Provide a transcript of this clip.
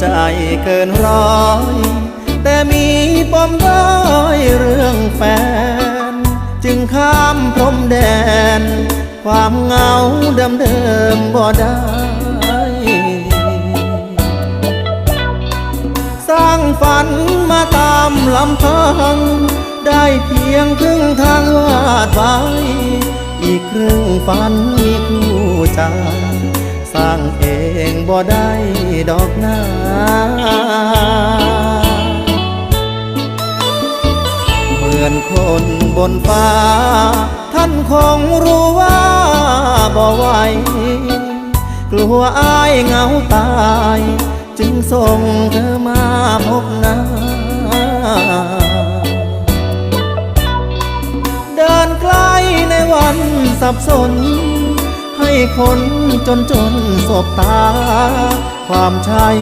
ใจเกินร้อย แต่มีปมด้อยเรื่องแฟน จึงข้ามพรมแดน ความเหงาเดิมเดิมๆบ่ได้สร้างฝันมาตามลำพัง ได้เพียงครึ่งทางวาดไว้ อีกครึ่งฝันมีคู่ใจ งเองบ่ได้ดอกนาเหมือนคนบนฟ้า ท่านคงรู้ว่าบ่ไหวกลัวอายเหงาตาย จึงส่งเธอมาพบหน้าเดินใกล้ในวันสับสน ให้คนจนจนสบตาความชาย